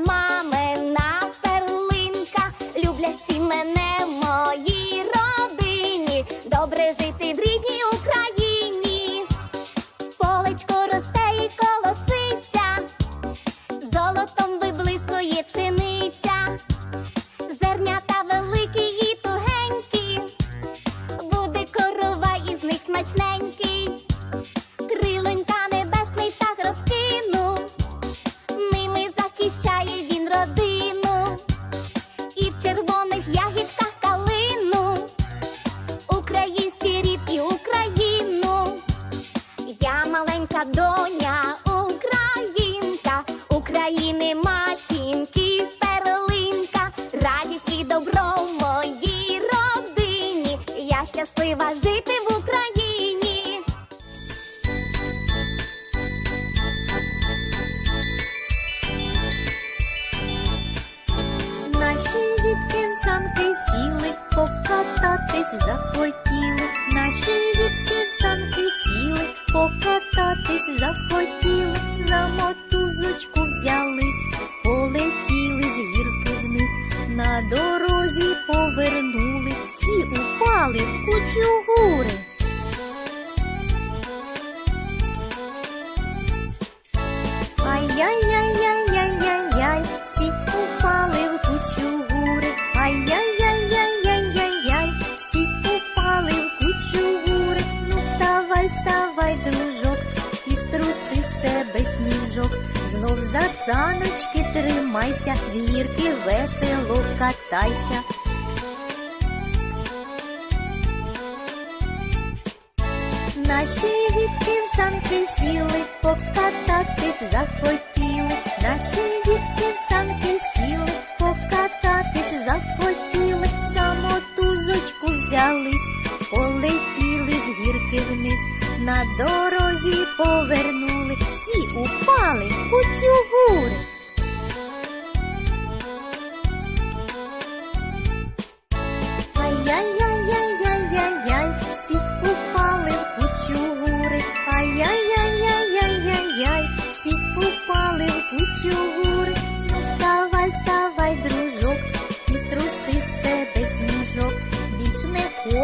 mom. Let's щаслива жити. очі у. Ай-яй-яй-яй-яй-яй-яй, всі упали в кучу гури. Ай-яй-яй-яй-яй-яй-яй, всі упали в кучу гури. Ну вставай, вставай, дружок, і струси себе сніжок. Знов за саночки тримайся, з гірки весело катайся. Наші дітки в санки сіли, покататись захотіли, наші дітки в санки сіли, покататись захотіли, за мотузочку взялись, полетіли з гірки вниз, на дорозі повернули, всі упали куцюгури.